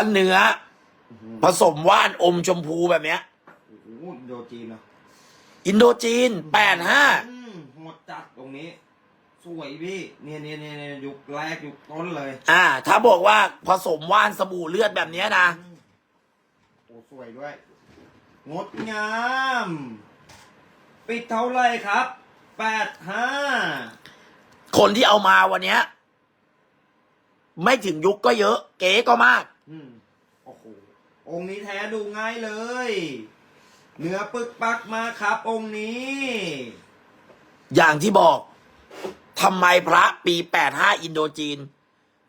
ถ้าเนื้อ ผสมว่านอมชมพูแบบเนี้ยโอ้โหอินโดจีนเนาะอินโดจีนแปดห้าอืมโหดจัดตรงนี้ สวยพี่เนี่ยเนี่ยเนี่ยเนี่ยยุคแรกยุคต้นเลยอ่า ถ้าบอกว่าผสมว่านสบู่เลือดแบบเนี้ยนะ อืมโอ้สวยด้วย งดงาม ปิดเท่าไหรครับแปดห้าคนที่เอามาวันเนี้ย ไม่ถึงยุคก็เยอะ เก๋ก็มาก อืมโอ้โหองค์นี้แท้ดูง่ายเลย เนื้อปึกปักมาครับ องค์นี้ อย่างที่บอกทำไมพระปีแปดห้าอินโดจีน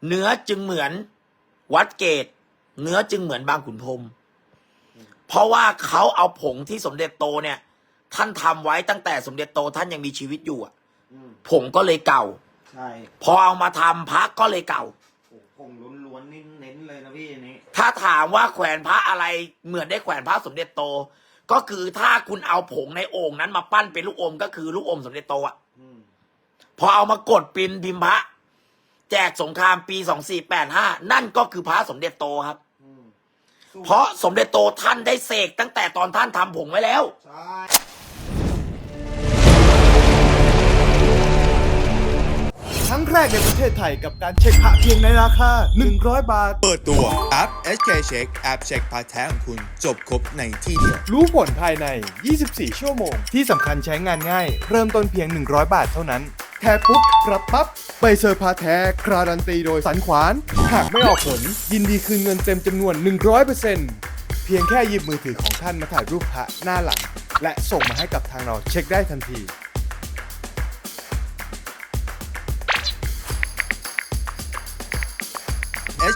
เนื้อจึงเหมือนวัดเกต เนื้อจึงเหมือนบางขุนพรหมเพราะว่าเขาเอาผงที่สมเด็จโตเนี่ย ท่านทำไว้ตั้งแต่สมเด็จโตท่านยังมีชีวิตอยู่อะอืมผงก็เลยเก่า ใช่ พอเอามาทำพระก็เลยเก่าโอ้ผงล้วนๆนี่ เน้นเลยนะพี่อันนี้ ถ้าถามว่าแขวนพระอะไรเหมือนได้แขวนพระสมเด็จโต ก็คือถ้าคุณเอาผงในโอ่งนั้นมาปั้นเป็นลูกอมก็คือลูกอมสมเด็จโตอะอืมพอเอามากดปินพิมพ์พระ แจกสงครามปีสองสี่แปดห้านั่นก็คือพระสมเด็จโตครับ อืมเพราะสมเด็จโตท่านได้เสกตั้งแต่ตอนท่านทำผงไว้แล้ว ใช่ ครั้งแรกในประเทศไทยกับการเช็คพระเพียงในราคา 100 บาท เปิดตัวแอป SK Check แอปเช็คพาร์ทแท้ของคุณ จบครบในที่เดียว รู้ผลภายใน 24 ชั่วโมง ที่สำคัญใช้งานง่าย เริ่มต้นเพียง 100 บาทเท่านั้น แท้ปุ๊บรับปั๊บใบเซอร์พาแท้คราดันตีโดยสันขวาน หากไม่ออกผล ยินดีคืนเงินเต็มจำนวน 100%เพียงแค่หยิบมือถือของท่านมาถ่ายรูปพระหน้าหลัง และส่งมาให้กับทางเราเช็คได้ทันที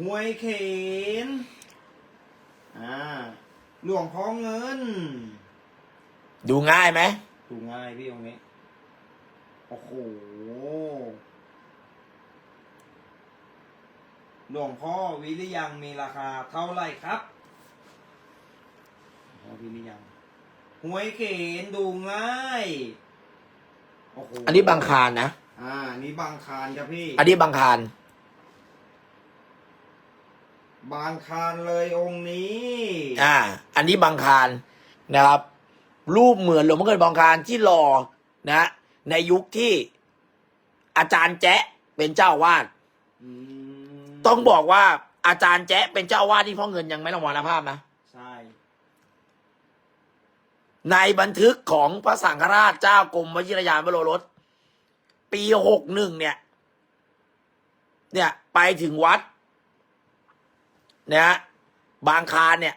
หวยเขนอ่าหลวงพ่อเงิน ดูง่ายไหมดูง่ายพี่ตรงนี้ โอ้โห หลวงพ่อวิริยังมีราคาเท่าไหร่ครับหลวงพ่อวิริยังหวยเขนดูง่ายโอ้โหอันนี้บางคารนะ อ่า นี่บางคารครับพี่ อันนี้บางคาร บางคารเลยองค์นี้ อ่า อันนี้บางคารนะครับ รูปเหมือนหลวงพ่อเงินบางคารที่หล่อนะ ในยุคที่อาจารย์แจ๊ะเป็นเจ้าอาวาดอืมต้องบอกว่าอาจารย์แจ๊ะเป็นเจ้าอาวาดที่พ่อเงินยังไม่ละมรณภาพนะใช่ในบันทึกของพระสังฆราชเจ้ากรมวชิรยานวโรรสปีหกหนึ่งเนี่ย เนี่ย ไปถึงวัด นะฮะบางคลานเนี่ย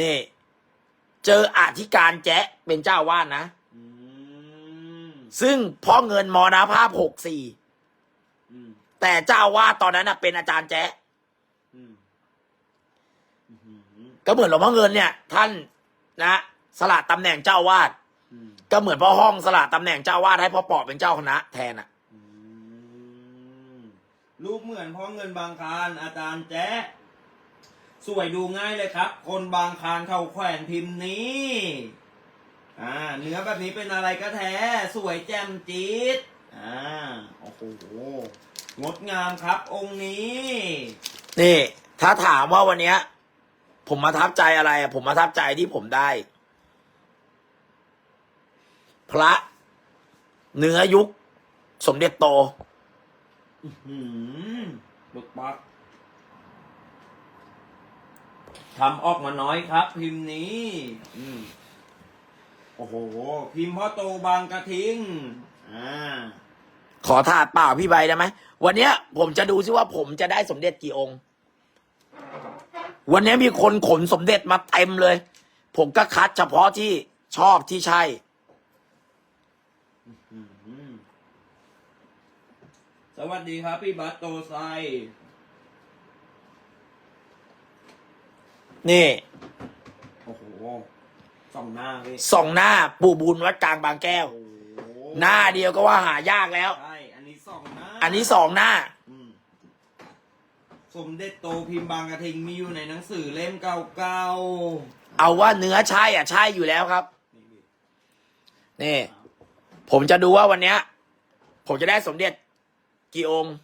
นี่ เจออธิการแจ๊ะเป็นเจ้าอาวาดนะอืมซึ่งพ่อเงินมรณภาพหกสี่อืมแต่เจ้าอาวาดตอนนั้นนะเป็นอาจารย์แจ๊ะอืมอื้อหือก็เหมือนหลวงพ่อเงินเนี่ย ท่านนะสละตำแหน่งเจ้าอาวาดอืมก็เหมือนพ่อห้องสละตำแหน่งเจ้าอาวาดให้พ่อปอเป็นเจ้าคณะแทนอะอืม รูปเหมือนพ่อเงินบางคารอาจารย์แจ๊สวยดูง่ายเลยครับ คนบางคารเขาแขวนพิมพ์นี้อ่าเนื้อแบบนี้เป็นอะไรก็แท้ สวยแจ่มจี๊ดอ่าโอ้โหงดงามครับ องค์นี้ นี่ ถ้าถามว่าวันเนี้ย ผมมาทับใจอะไรอะผมมาทับใจที่ผมได้ พระเนื้อยุค สมเด็จโต หืมบึกปักทำออกมาน้อยครับ พิมพ์นี้ อืมโอ้โห พิมพ์พ่อโตบางกระทิง อ่า ขอถาดเปล่าพี่ใบได้ไหมวันเนี้ย ผมจะดูซิว่าผมจะได้สมเด็จกี่องค์ วันเนี้ยมีคนขนสมเด็จมาเต็มเลย ผมก็คัดเฉพาะที่ชอบที่ใช่ อืม สวัสดีครับ พี่บัตโตไซ นี่ โอ้โหสองหน้าพี่สองหน้าปู่บุญวัดกลางบางแก้ว โอ้โหหน้าเดียวก็ว่าหายากแล้ว ใช่อันนี้สองหน้าอันนี้สองหน้า อืมสมเด็จโตพิมพ์บางกระทิงมีอยู่ในหนังสือเล่มเก่าๆเอาว่าเนื้อใช่อะใช่อยู่แล้วครับนี่พี่นี่ ผมจะดูว่าวันเนี้ย ผมจะได้สมเด็จ กี่องค์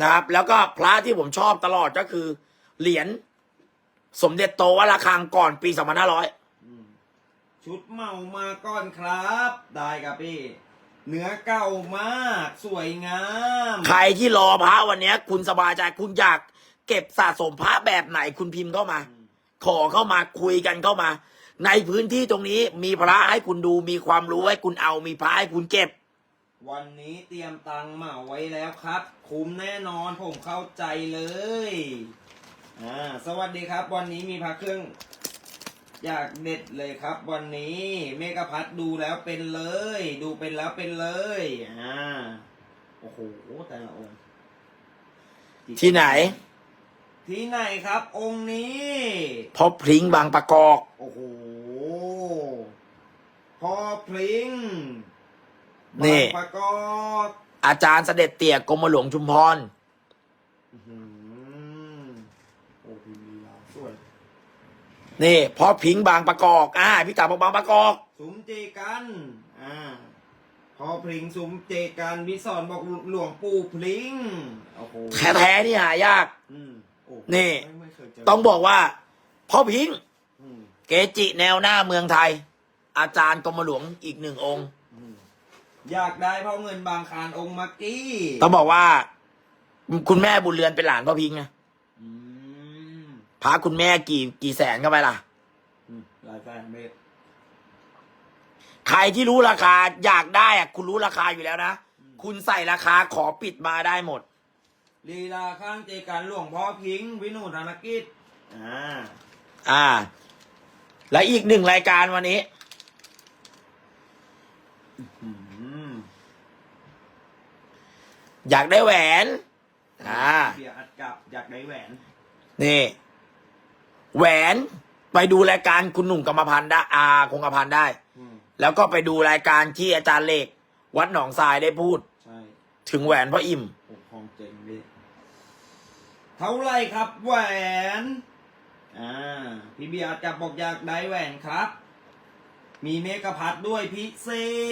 นะครับ แล้วก็พระที่ผมชอบตลอดก็คือ เหรียญสมเด็จโตวัดระฆังก่อนปีสองพันห้าร้อยอืมชุดเมามาก่อนครับ ได้ครับพี่ เนื้อเก่ามาก สวยงาม ใครที่รอพระวันเนี้ยคุณสบายใจคุณอยาก เก็บสะสมพระแบบไหนคุณพิมพ์เข้ามาอืมขอเข้ามาคุยกันเข้ามา ในพื้นที่ตรงนี้มีพระให้คุณดูมีความรู้ให้คุณเอามีพระให้คุณเก็บ วันนี้เตรียมตังค์เหมาไว้แล้วครับ คุ้มแน่นอนผมเข้าใจเลยอ่าสวัสดีครับ วันนี้มีพระเครื่อง อยากเด็ดเลยครับ วันนี้เมกะพัดดูแล้วเป็นเลย ดูเป็นแล้วเป็นเลยอ่าโอ้โหแต่ละองค์ที่ไหน ที่ไหนครับ องค์นี้เพราะพริ้งบางประกอบโอ้โห พ่อพลิงนี่ บางประกอบอาจารย์เสด็จเตี่ยกรมหลวงชุมพร อื้อหือโอ้พีวีลาวสวย นี่เพราะพริ้งบางประกอบอ่าพี่ตาบอกบางประกอบ สุมเจกัน อ่าพ่อพลิงสุมเจกันวิสอนบอกหลวงปู่พลิง โอ้โหแท้ๆนี่หายาก อืมโอ้นี่ ไม่ไม่เคยเจอต้องบอกว่าพ่อพริ้งอืมเกจิแนวหน้าเมืองไทย อาจารย์กรมหลวงอีกหนึ่งองค์อืมอยากได้พ่อเงินบางคารองค์มักกี้ต้องบอกว่า คุณแม่บุญเรือนเป็นหลานพ่อพริ้งนะอืมพาคุณแม่กี่กี่แสนเข้าไปล่ะ อืมหลายแฟนเมตรใครที่รู้ราคาอยากได้อะคุณรู้ราคาอยู่แล้วนะ คุณใส่ราคาขอปิดมาได้หมด ลีลาข้างเจกันหลวงพ่อพิงค์วินุธนกิจอ่า อ่า และอีกหนึ่งรายการวันนี้ อืมอยากได้แหวน อ่าเบียร์อัดกับอยากได้แหวน นี่ แหวนไปดูรายการคุณหนุ่มกรรมพันธ์ได้อาคงกระพันธ์ได้ อืมแล้วก็ไปดูรายการที่อาจารย์เลกวัดหนองทรายได้พูด ใช่ถึงแหวนพ่ออิ่มโอ้ทองเจ๋งดิเท่าไรครับ แหวน อ่า พี่เบียร์อัดกับบอกอยากได้แหวนครับ มีเมกะพัดด้วยพิเศ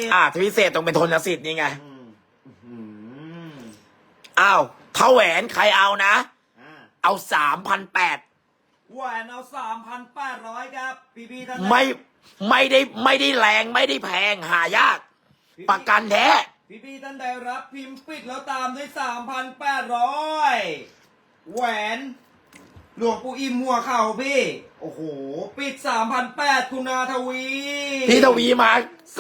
ษอ่าพิเศษต้องเป็นทนสิทธิ์นี่ไง อืมอืมอ้าวถ้าแหวนใครเอานะ อ่าเอาสามพันแปดแหวนเอาสามพันแปดร้อยครับ พี่พี่ท่านไม่ไม่ได้ไม่ได้แรงไม่ได้แพงหายากประกันแท้ พี่พี่ท่านใดรับพิมพ์ปิดแล้วตามด้วยสามพันแปดร้อยแหวน หลวงปู่อิ่มหัวเข่าพี่ โอ้โห ปิดสามพันแปดคุณนาทวีพี่ทวีมา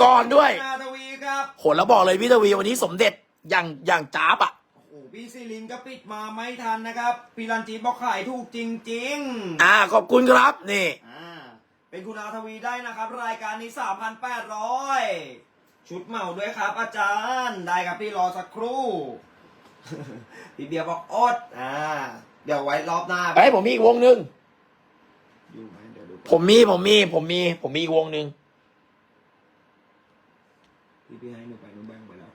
ก่อนด้วยนาทวีครับ โหแล้วบอกเลยพี่ทวีวันนี้สมเด็จอย่างอย่างจ้าบอะ โอ้โหพี่ซิลินก็ปิดมาไม่ทันนะครับพี่รันจีบอกขายถูกจริงๆอ่าขอบคุณครับนี่ อ่าเป็นคุณนาทวีได้นะครับ รายการนี้สามพันแปดร้อยชุดเหมาด้วยครับ อาจารย์ได้ครับพี่รอสักครู่พี่เบียร์บอกอดอ่า เดี๋ยวไว้รอบหน้าเอ้ยผมมีอีกวงหนึ่งอยู่ไหมเดี๋ยวดูก่อนผมมีผมมีผมมี ผมมีอีกวงหนึ่งที่พี่ให้หนูไปหนูแบ่งไปแล้ว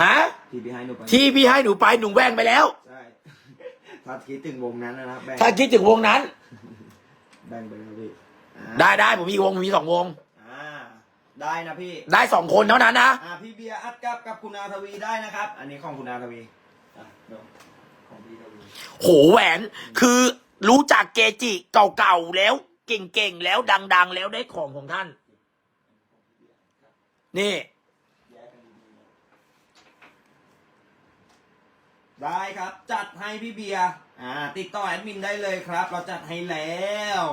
ฮะที่พี่ให้หนูไปที่พี่ให้หนูไปหนูแบ่งไปแล้ว ใช่ ถ้าคิดถึงวงนั้นนะนะแบ่งถ้าคิดถึงวงนั้น แบ่งไปแล้วพี่อ่าได้ได้ผมมีอีกวงผมมีสองวง อ่าได้นะพี่ ได้สองคนเท่านั้นนะ อ่าพี่เบียร์อัดกับกับคุณนาทวีได้นะครับ อันนี้ของคุณนาทวีอะเดี๋ยวของพี่ทวี โหแหวนคือรู้จักเกจิเก่าๆแล้ว เก่งๆแล้วดัง ๆ แล้วได้ของของท่าน นี่ ได้ครับ จัดให้พี่เบียร์อ่า ติดต่อแอดมินได้เลยครับ เราจัดให้แล้ว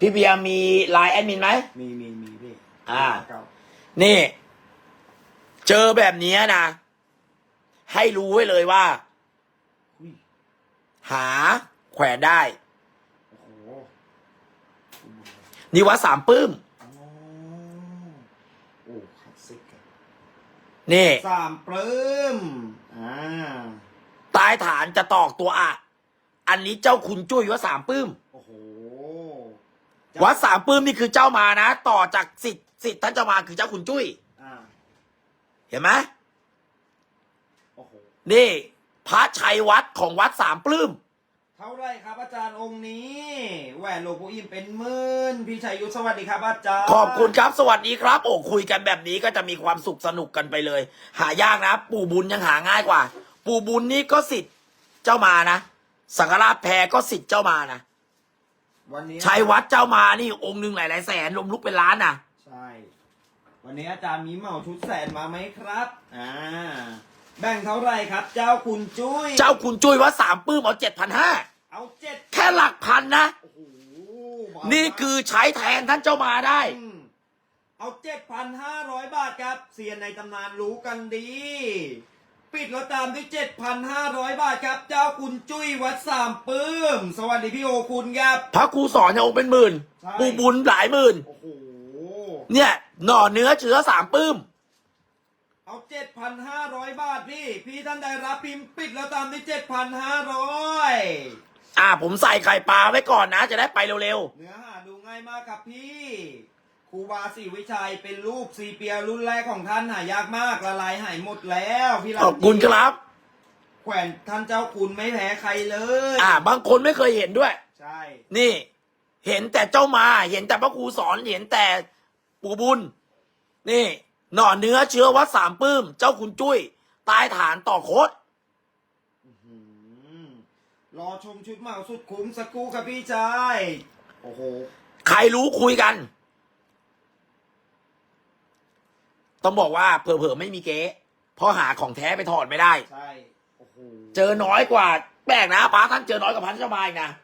พี่เบียร์มีไลน์แอดมินไหม มีมีมีพี่อ่า เก่านี่ เจอแบบเนี้ยนะ ให้รู้ไว้เลยว่าอุ้ย หาแขวนได้ โอ้โหนี่วัดสามปื้ม อ๋อโอ้คลาสสิกอะนี่ สามปลื้มอ่าใต้ฐานจะตอกตัวอะอันนี้เจ้าคุณจุ้ยวัดสามปื้ม โอ้โหวัดสามปื้มนี่คือเจ้ามานะ ต่อจากสิทธิ์สิทธิ์ท่านเจ้ามาคือเจ้าคุณจุ้ย อ่าเห็นไหมโอ้โหนี่ พระชัยวัดของวัดสามปลื้มเท่าไรครับอาจารย์องค์นี้แหวนหลวงปู่อิ่มเป็นหมื่นพี่ชัยยุทธสวัสดีครับอาจารย์ขอบคุณครับสวัสดีครับ โอ้คุยกันแบบนี้ก็จะมีความสุขสนุกกันไปเลย หายากนะ ปู่บุญยังหาง่ายกว่า ปู่บุญนี่ก็สิทธิ์เจ้ามานะสังฆราชแพรก็สิทธิ์เจ้ามานะวันนี้ชัยวัดเจ้ามานี่องค์หนึ่งหลายๆแสนรวมลุกเป็นล้านนะใช่ วันนี้อาจารย์มีเหมาชุดแสนมาไหมครับอ่า แบ่งเท่าไหรครับ เจ้าคุณจุ้ย เจ้าคุณจุ้ยวัดสามปลื้มเอาเจ็ดพันห้าเอาเจ็ดแค่หลักพันนะ โอ้โหนี่คือใช้แทนท่านเจ้ามาได้ มเอาเจ็ดพันห้าร้อยบาทครับเซียนในตำนานรู้กันดี ปิดแล้วตามด้วยเจ็ดพันห้าร้อยบาทครับ เจ้าคุณจุ้ยวัดสามปื้ม สวัสดีพี่โอคุณครับ พระครูสอนเนี่ยองค์เป็นหมื่นใช่ ปู่บุญหลายหมื่น โอ้โห เนี่ยหน่อเนื้อเชื้อสามปลื้ม เอาเจ็ดพันห้าร้อยบาทพี่ พี่ท่านใดรับพิมพ์ปิดแล้วตามด้วยเจ็ดพันห้าร้อยอ่าผมใส่ไข่ปลาไว้ก่อนนะ จะได้ไปเร็วเนื้อหาดูง่ายมากครับพี่ครูบาศรีวิชัยเป็นรูปซีเปียรุ่นแรกของท่านหายากมากละลายหายหมดแล้วพี่ๆลำขอบคุณครับ แขวนท่านเจ้าคุณไม่แพ้ใครเลย อ่า บางคนไม่เคยเห็นด้วย ใช่ นี่ เห็นแต่เจ้ามา เห็นแต่พระครูสอน เห็นแต่ปู่บุญ นี่ หน่อเนื้อเชื้อวัดสามปลื้ม เจ้าคุณจุ้ย ตายฐานต่อโคตอืมรอชมชุดเหมาสุดคุ้มสักครู่ครับพี่ชายโอ้โหใครรู้คุยกัน ต้องบอกว่าเผลอๆไม่มีเก๊เพราะหาของแท้ไปถอดไม่ได้ ใช่โอ้โหเจอน้อยกว่า แปลกนะป้าท่านเจอน้อยกว่าพันเจ้ามาอีกนะอืม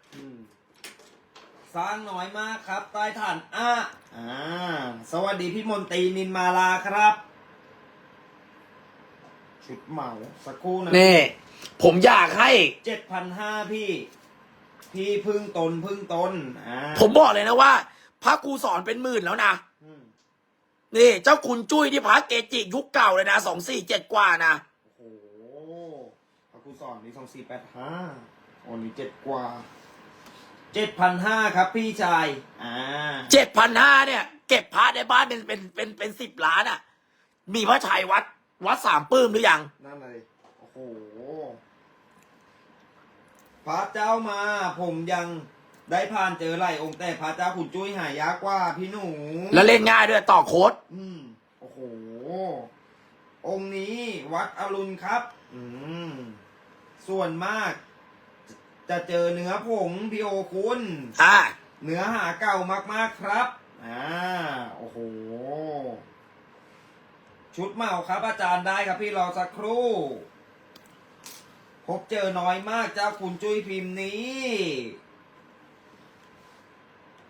สร้างน้อยมากครับใต้ฐานอะอ่า สวัสดีพี่มนตรีนินมาลาครับ ชุดเหมาสักครู่นะนี่ ผมอยากให้ เจ็ดพันห้าพี่ พี่พึ่งตนพึ่งตนอ่าผมบอกเลยนะว่า พระครูสอนเป็นหมื่นแล้วนะ อืมนี่ เจ้าคุณจุ้ยที่พระเกจิยุคเก่าเลยนะสองสี่เจ็ดกว่านะโอ้โหพระครูสอนนี่สองสี่แปดห้าโอ้นี่เจ็ดกว่า เจ็ดพันห้าครับพี่ชาย อ่า เจ็ดพันห้าเนี่ย เก็บพระในบ้านเป็นเป็นเป็นเป็นสิบล้านอะ มีพระชัยวัด วัดสามปื้มหรือยัง นั่นเลยโอ้โห พระเจ้ามา ผมยังได้ผ่านเจอหลายองค์แต่พระเจ้าขุนจุ้ยหายากกว่าพี่หนู แล้วเล่นง่ายด้วยต่อโค้ดอืม โอ้โห องค์นี้วัดอรุณครับ อืม ส่วนมาก จะเจอเนื้อผงพี่โอคุณ อ่าเนื้อหาเก่ามากๆครับ อ่า โอ้โห ชุดเหมาครับอาจารย์ได้ครับพี่รอสักครู่ พบเจอน้อยมากเจ้าคุณจุ้ยพิมพ์นี้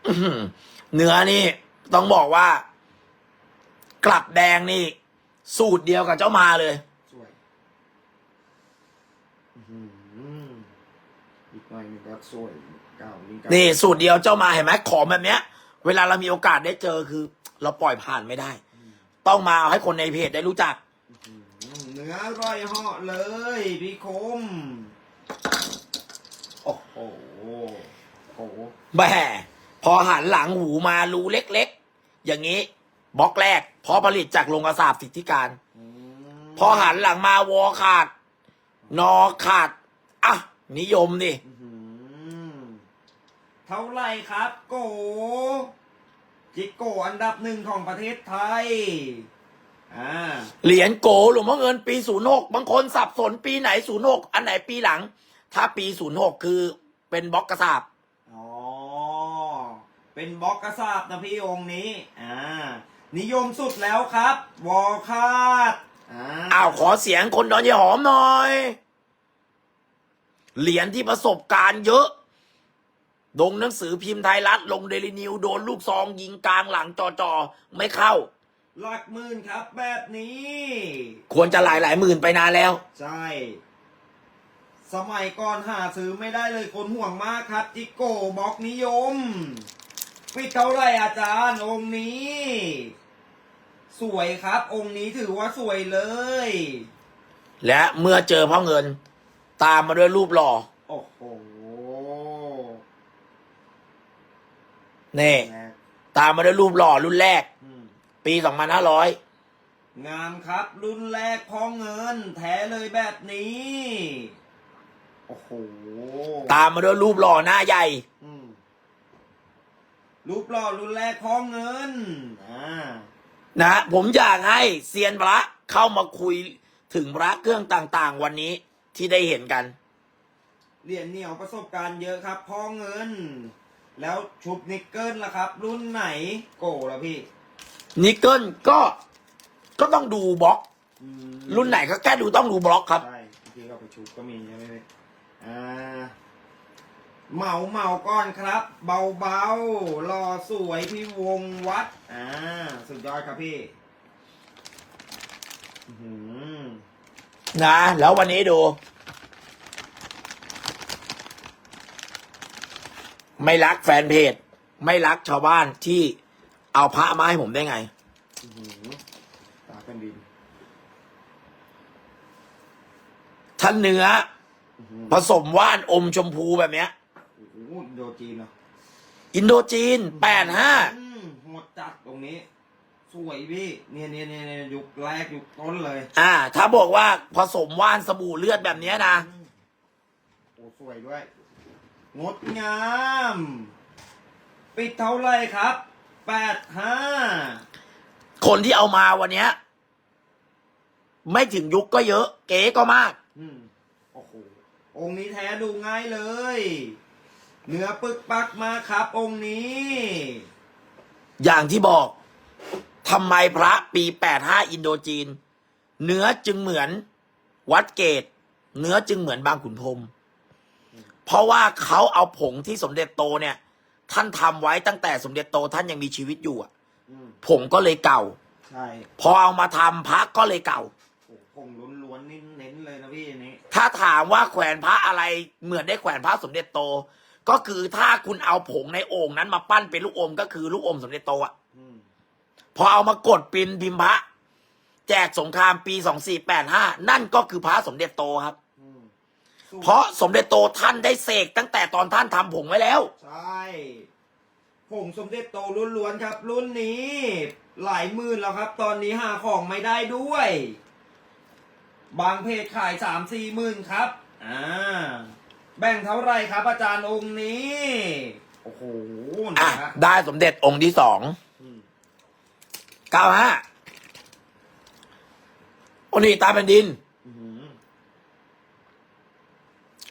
อื้อหือเนื้อนี่ต้องบอกว่า กลับแดงนี่ สูตรเดียวกับเจ้ามาเลย สวยอื้อหืออี กหน่อยหนึงก็สวยเก่านี่เก่านี่สูตรเดียวเจ้ามาเห็นไหมของแบบเนี้ย เวลาเรามีโอกาสได้เจอคือ เราปล่อยผ่านไม่ได้ ต้องมาเอาให้คนในเพจได้รู้จักอืมเนื้อร่อยเหาะเลยพี่คม โอ้โหโอ้โหแหมพอหันหลังหูมารูเล็กๆ อย่างนี้บล็อกแรกเพราะผลิตจากโรงกระสาบสิทธิการ อืมพอหันหลังมาวอขาด นอขาด อะ นิยมดิอื้อหือ เท่าไหรครับ โก จิโกอันดับหนึ่งของประเทศไทย อ่า เหรียญโกหลวงพ่อเงินปีศูนย์หกบางคนสับสนปีไหนศูนย์หกอันไหนปีหลัง ถ้าปีศูนย์หกคือเป็นบล็อกกระสาบอ๋อ เป็นบล็อกกระสาบนะพี่องค์นี้ อ่า นิยมสุดแล้วครับ วอลคาดอ่าอ้าวขอเสียงคนดอนยายหอมหน่อย เหรียญที่ประสบการณ์เยอะ ลงหนังสือพิมพ์ไทยรัฐ ลงเดลินิว โดนลูกซองยิงกลางหลังจอจอๆไม่เข้า หลักหมื่นครับแบบนี้ ควรจะหลายหลายๆหมื่นไปนานแล้ว ใช่ สมัยก่อนหาซื้อไม่ได้เลยคนห่วงมากครับ จิโก้บล็อกนิยมปิดเท่าไหรอาจารย์ องค์นี้ สวยครับ องค์นี้ถือว่าสวยเลย และเมื่อเจอพ่อเงิน ตามมาด้วยรูปหล่อโอ้โห นี่แรกตามมาด้วยรูปหล่อรุ่นแรก อืมปีสองพันห้าร้อยงามครับ รุ่นแรกพอเงิน แท้เลยแบบนี้ โอ้โห ตามมาด้วยรูปหล่อหน้าใหญ่ อืมรูปหล่อรุ่นแรกพอเงิน อ่า นะผมอยากให้เซียนพระเข้ามาคุยถึงพระเครื่องต่างๆ วันนี้ที่ได้เห็นกัน เหรียญเหนียวประสบการณ์เยอะครับพอเงิน แล้วชุบนิกเกิลล่ะครับ รุ่นไหนโกล่ะพี่ นิกเกิลก็ก็ต้องดูบล็อก อืมรุ่นไหนก็แค่ดูต้องดูบล็อกครับ ใช่บางทีก็ไปชุบก็มีใช่ไหมพี่อ่าเหมาเหมาก่อนครับ เบาเบาๆรอสวยพี่วงวัดอ่าสุดยอดครับพี่อื้อหือนะ แล้ววันนี้ดู ไม่รักแฟนเพจ ไม่รักชาวบ้านที่เอาพระมาให้ผมได้ไงอื้อหือตาเป็นดินถ้าเนื้ออื้อหือผสมว่านอมชมพูแบบเนี้ย โอ้โหอินโดจีนเนาะอินโดจีนแปดห้าอืมหมดจัดตรงนี้ สวยพี่เนี่ยเนี่ยเนี่ยเนี่ยยุคแรกยุคต้นเลยอ่า ถ้าบอกว่าผสมว่านสบู่เลือดแบบเนี้ยนะโอ้สวยด้วย งดงาม ปิดเท่าไหรครับแปดห้าคนที่เอามาวันเนี้ย ไม่ถึงยุคก็เยอะ เก๋ก็มาก อืมโอ้โหองค์นี้แท้ดูง่ายเลย เนื้อปึกปักมาครับ องค์นี้ อย่างที่บอกทำไมพระปีแปดห้าอินโดจีน เนื้อจึงเหมือนวัดเกต เนื้อจึงเหมือนบางขุนพรหม เพราะว่าเขาเอาผงที่สมเด็จโตเนี่ย ท่านทำไว้ตั้งแต่สมเด็จโตท่านยังมีชีวิตอยู่อะอืมผงก็เลยเก่าใช่พอเอามาทำพระก็เลยเก่าโอ้ผงล้วนๆนี่เน้นเลยนะพี่อันนี้ถ้าถามว่าแขวนพระอะไรเหมือนได้แขวนพระสมเด็จโต ก็คือถ้าคุณเอาผงในโอ่งนั้นมาปั้นเป็นลูกอมก็คือลูกอมสมเด็จโตอะอืมพอเอามากดปินพิมพ์พระ แจกสงครามปีสองสี่แปดห้านั่นก็คือพระสมเด็จโตครับอืม เพราะสมเด็จโตท่านได้เสกตั้งแต่ตอนท่านทำผงไว้แล้ว ใช่ผงสมเด็จโตล้วนๆครับ รุ่นนี้ หลายหมื่นแล้วครับ ตอนนี้หาของไม่ได้ด้วย บางเพจขายสามสี่หมื่นครับ อ่า แบ่งเท่าไหรครับ อาจารย์องค์นี้ โอ้โหอะ นะฮะได้สมเด็จองค์ที่สองอืมเก้าห้าโอ้นี่ตาแผ่นดิน อื้อหือ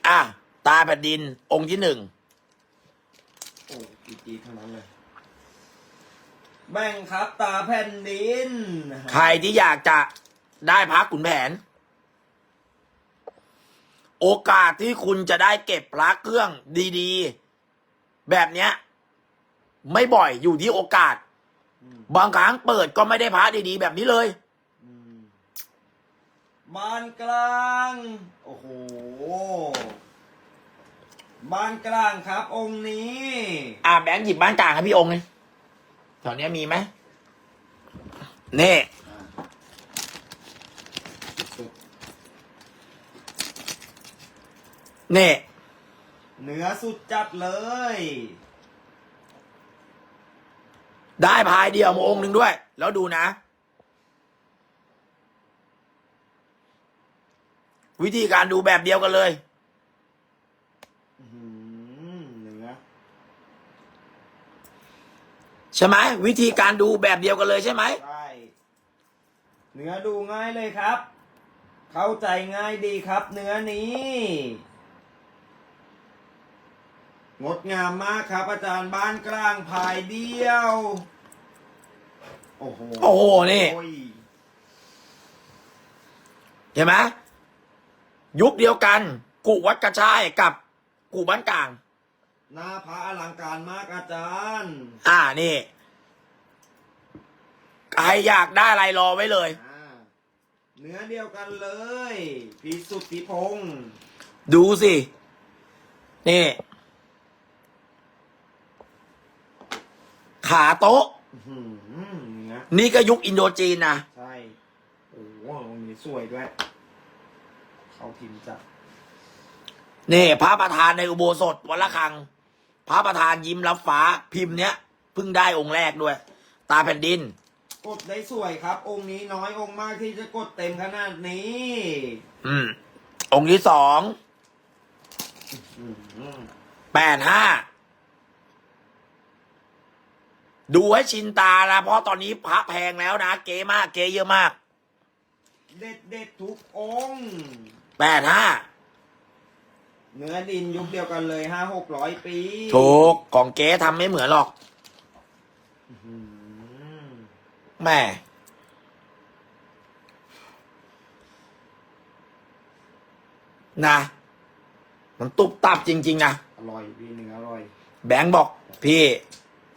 อะ ตาแผ่นดิน องค์ที่หนึ่งโอ้จีจีทั้งนั้นเลย แบ่งครับตาแผ่นดินนะฮะใครที่อยากจะได้พักขุนแผน โอกาสที่คุณจะได้เก็บพระเครื่องดีๆ แบบเนี้ย ไม่บ่อยอยู่ที่โอกาสอืมบางครั้งเปิดก็ไม่ได้พระดีๆ แบบนี้เลยอืม บ้านกลาง โอ้โหบ้านกลางครับ องค์นี้ อ่าแบงค์หยิบบ้านกลางให้พี่องค์เลยแถวเนี้ยมีไหมนี่สุดนี่ๆเนื้อสุดจัดเลย ได้พายเดียวมาองค์หนึ่งด้วย แล้วดูนะ วิธีการดูแบบเดียวกันเลยอื้อหือเนื้อใช่ไหมวิธีการดูแบบเดียวกันเลยใช่ไหมใช่เนื้อดูง่ายเลยครับ เข้าใจง่ายดีครับ เนื้อนี้งดงามมากครับ อาจารย์บ้านกลางพายเดียว โอ้โหโอ้โหนี่โอ้ยเห็นไหม ยุคเดียวกัน กุวัดกระชายกับกุบ้านกลาง หน้าพระอลังการมากอาจารย์อ่านี่ใครอยากได้อะไรรอไว้เลย อ่าเนื้อเดียวกันเลยพิสุทธิพงศ์ดูสิ นี่ ขาโต๊ะ อื้อหือเนื้อนี่ก็ยุคอินโดจีนนะ ใช่โอ้โหตรงนี้สวยด้วย เขาพิมพ์จัดนี่พระประธานในอุโบสถวัดละคัง พระประธานยิ้มรับฟ้าพิมพ์เนี้ยเพิ่งได้องค์แรกด้วย ตาแผ่นดิน กดได้สวยครับ องค์นี้น้อยองค์มากที่จะกดเต็มขนาดนี้ อืม องค์ที่สองอืมแปดห้าดูให้ชินตานะเพราะตอนนี้พระแพงแล้วนะ เก๋มาก เก๋เยอะมาก เด็ดเด็ดทุกองค์ แปดห้าเนื้อดินยุคเดียวกันเลยห้าหกร้อยปีถูกของเก๋ทำไม่เหมือนหรอกอืมแม่นะมันตุบตับจริง ๆ นะ อร่อย พี่เนื้ออร่อย แบงค์บอก พี่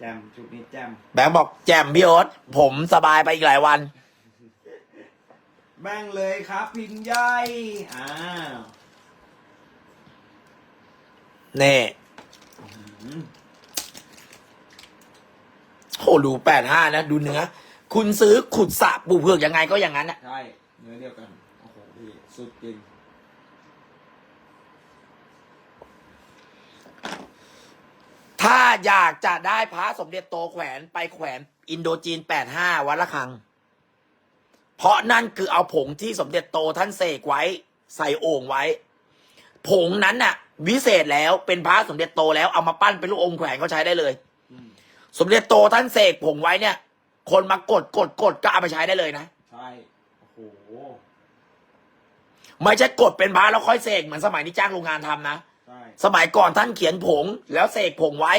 แจมชุดนี้แจมแบงค์บอกแจมพี่โอ๊ตผมสบายไปอีกหลายวัน แบ่งเลยครับพิมพ์ใหญ่อ้าวนี่อืมโหดูแปดห้านะ ดูเนื้อ คุณซื้อขุดสระปูเผือกยังไงก็อย่างนั้นนะใช่เนื้อเดียวกัน โอ้โหพี่สุดจริงถ้าอยากจะได้พระสมเด็จโตแขวนไปแขวนอินโดจีนแปดห้าวัดละคัง เพราะนั่นคือเอาผงที่สมเด็จโตท่านเสกไว้ ใส่โอ่งไว้ ผงนั้นน่ะ วิเศษแล้วเป็นพระสมเด็จโตแล้วเอามาปั้นเป็นลูกอมแขวนก็ใช้ได้เลยอืมสมเด็จโตท่านเสกผงไว้เนี่ย คนมากดกดกดก็เอาไปใช้ได้เลยนะใช่โอ้โหไม่ใช่กดเป็นพระแล้วค่อยเสกเหมือนสมัยนี้จ้างโรงงานทำนะใช่สมัยก่อนท่านเขียนผง แล้วเสกผงไว้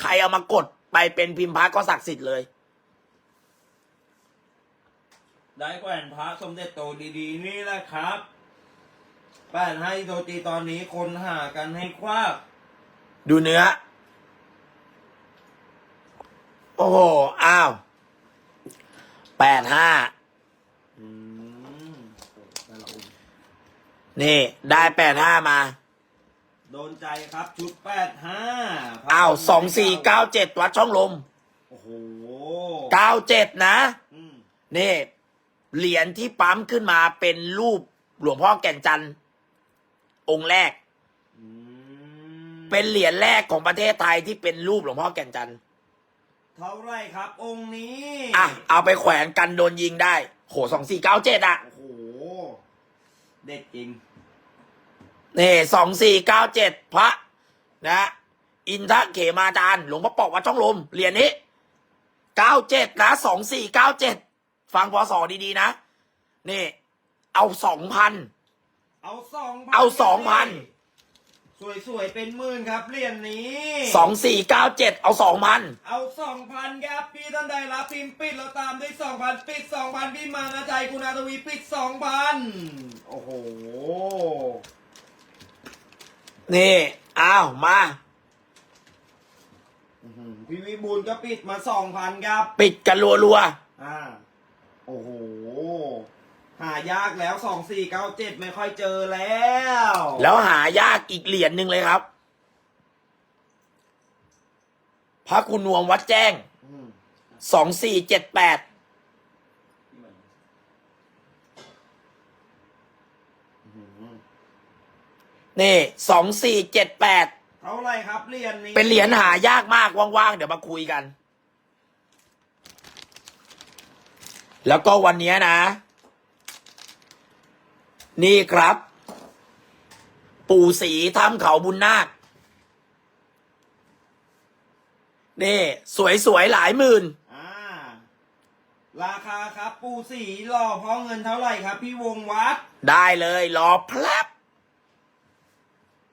ใครเอามากดไปเป็นพิมพ์พระก็ศักดิ์สิทธิ์เลย ได้แขวนพระสมเด็จโตดีๆ นี่แหละครับแปดให้โดจีตอนนี้คนหากันให้ควักดูเนื้อ โอ้โห อ้าวแปดห้า อืมโอ้แต่ละองค์นี่ ได้แปดห้ามา โดนใจครับชุดแปดห้าอ้าวสองสี่เก้าเจ็ดวัดช่องลม โอ้โหเก้าเจ็ดนะ อืม นี่ เหรียญที่ปั๊มขึ้นมาเป็นรูปหลวงพ่อแก่นจันทร์องค์แรกอืมเป็นเหรียญแรกของประเทศไทยที่เป็นรูปหลวงพ่อแก่นจันทร์เท่าไรครับ องค์นี้อะเอาไปแขวนกันโดนยิงได้ โหสองสี่เก้าเจ็ดอะโอ้โหเด็ดจริงนี่สองสี่เก้าเจ็ดพระ นะ อินทะเขมาจารย์หลวงพ่อปอกวัดช่องลมเหรียญนี้เก้าเจ็ดนะสองสี่เก้าเจ็ด ฟังพศดีๆนะ นี่ เอาสองพัน เอาสองเอา2,000สวยๆ เป็นหมื่นครับเหรียญนี้ สองสี่เก้าเจ็ดเอาสองพัน เอาสองพันครับพี่ท่านใดรับพิมพ์ปิดแล้วตามด้วยสองพันปิดสองพันพี่มานาใจคุณอาทวีปิดสองพันโอ้โห นี่อ้าวมาอื้อหือพี่วิบูลย์ก็ปิดมาสองพันครับ ปิดกันรัวอ่า โอ้โห หายากแล้วสองสี่เก้าเจ็ดไม่ค่อยเจอแล้วๆแล้วหายากอีกเหรียญหนึ่งเลยครับ พระคุณนวมวัดแจ้ง อืมสองสี่เจ็ดแปด อื้อหือนี่สองสี่เจ็ดแปด เท่าไหรครับเหรียญนี้เป็นเหรียญหายากมากว่างๆ เดี๋ยวมาคุยกัน แล้วก็วันนี้นะ นี่ครับ ปู่ศรีถ้ำเขาบุญนาค นี่ สวยๆ หลายหมื่น อ่า ราคาครับ ปูสีหล่อเพราะเงินเท่าไหร่ครับ พี่วงวัด ได้เลยรอแพลบ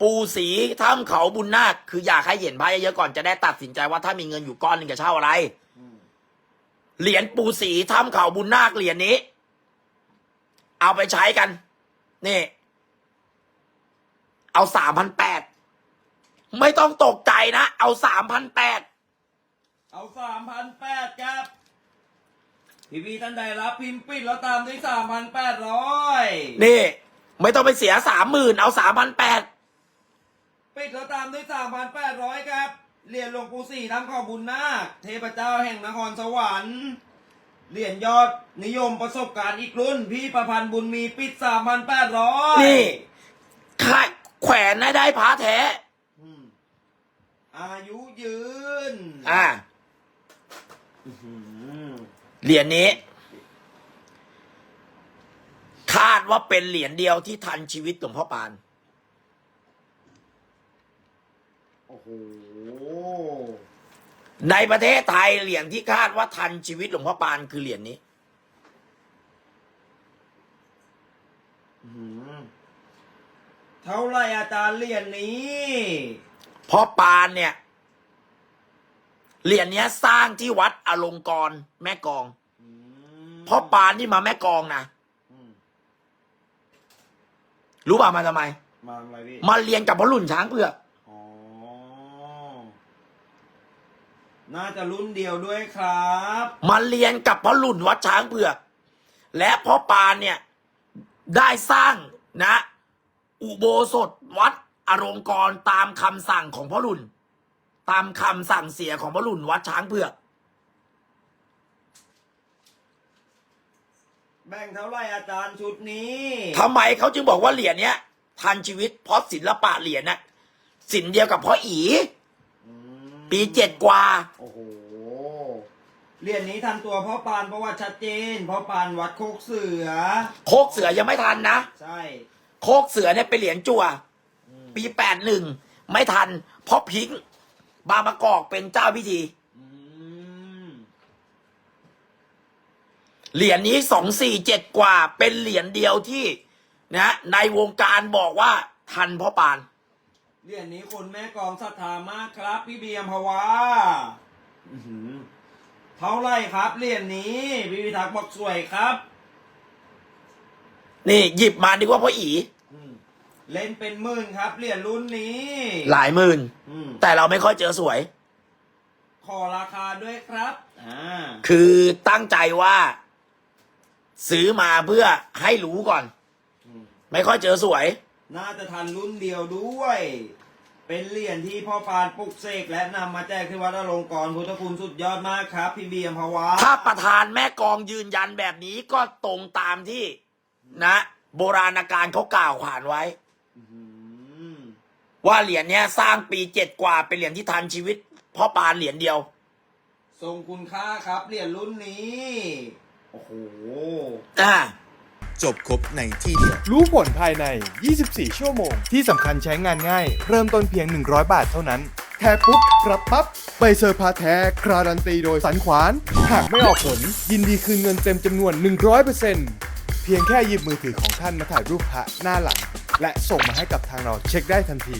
ปู่ศรีถ้ำเขาบุญนาค คืออยากให้เห็นพระเยอะๆก่อนจะได้ตัดสินใจว่าถ้ามีเงินอยู่ก้อนหนึ่งจะเช่าอะไร เหรียญปูสีถ้ำเขาบุญนาคเหรียญนี้ เอาไปใช้กัน นี่ เอาสามพันแปดไม่ต้องตกใจนะ เอาสามพันแปดเอาสามพันแปดครับพี่พี่ท่านใดรับพิมพ์ปิดแล้วตามด้วยสามพันแปดร้อยนี่ ไม่ต้องไปเสียสามหมื่นเอาสามพันแปดปิดแล้วตามด้วยสามพันแปดร้อยครับ เหรียญหลวงปู่สี่ทำขอบบุญนาคเทพเจ้าแห่งนครสวรรค์ เหรียญยอดนิยมประสบการณ์อีกรุ่น พี่ประพันธ์บุญมีปิดสามพันแปดร้อยนี่ใครแขวนให้ได้พระแท้อืมอายุยืนอ่าอื้อหือเหรียญนี้ คาดว่าเป็นเหรียญเดียวที่ทันชีวิตหลวงพ่อปาน โอ้โห ในประเทศไทยเหรียญที่คาดว่าทันชีวิตหลวงพ่อปานคือเหรียญนี้อื้อหือเท่าไหรอาจารย์เหรียญนี้พ่อปานเนี่ย เหรียญเนี้ยสร้างที่วัดอลงกรณ์แม่กลองอืมพ่อปานที่มาแม่กลองนะอืมรู้ป่ะมาทำไม มาอะไรพี่มาเรียนกับพ่อรุ่นช้างเผือก อ๋อ น่าจะรุ่นเดียวด้วยครับ มาเรียนกับพ่อรุ่นวัดช้างเผือก และพ่อปานเนี่ย ได้สร้างนะ อุโบสถวัดอรงกรณ์ตามคำสั่งของพ่อรุ่นตามคำสั่งเสียของพ่อรุ่นวัดช้างเผือก แบ่งเท่าไหรอาจารย์ชุดนี้ทำไมเขาจึงบอกว่าเหรียญเนี้ยทันชีวิตเพราะศิลปะเหรียญน่ะสินเดียวกับพ่ออีอืม ปีเจ็ดกว่า โอ้โหเหรียญนี้ทันตัวพ่อปานประวัติชัดเจนพ่อปานวัดโคกเสือ โคกเสือยังไม่ทันนะ ใช่โคกเสือเนี่ยเป็นเหรียญจั่ว อืมปีแปดหนึ่งไม่ทัน เพราะพิงค์บางประกอบเป็นเจ้าพิธี อืมเหรียญนี้สองสี่เจ็ดกว่า เป็นเหรียญเดียวที่นะในวงการบอกว่าทันพ่อปาน เหรียญนี้คนแม่กลองศรัทธามากครับ พี่เบียมพวาอื้อหือเท่าไหรครับเหรียญนี้ พี่พิทักษ์บอกสวยครับนี่หยิบมาดีกว่าพ่ออีอืมเล่นเป็นหมื่นครับเหรียญรุ่นนี้ หลายหมื่นอืมแต่เราไม่ค่อยเจอสวย ขอราคาด้วยครับอ่าคือตั้งใจว่า ซื้อมาเพื่อให้รู้ก่อนอืมไม่ค่อยเจอสวย น่าจะทันรุ่นเดียวด้วย เป็นเหรียญที่พ่อปานปลุกเสกและนำมาแจกที่วัดอลงกรณ์พุทธคุณสุดยอดมากครับ พี่เบียมพวาถ้าประธานแม่กองยืนยันแบบนี้ก็ตรงตามที่นะ โบราณการเขากล่าวขานไว้ อื้อหือว่าเหรียญเนี้ยสร้างปีเจ็ดกว่าเป็นเหรียญที่ทันชีวิตเพ่อปานเหรียญเดียว ทรงคุณค่าครับเหรียญรุ่นนี้ โอ้โห อ่า จบครบในที่เดียว รู้ผลภายใน 24 ชั่วโมง ที่สำคัญใช้งานง่าย เริ่มต้นเพียง 100 บาทเท่านั้น แท้ปุ๊บรับปั๊บใบเซอร์พาแท้ คราดันตีโดยสันขวาน หากไม่ออกผล ยินดีคืนเงินเต็มจำนวน 100%เพียงแค่หยิบมือถือของท่านมาถ่ายรูปพระหน้าหลัง และส่งมาให้กับทางเราเช็คได้ทันที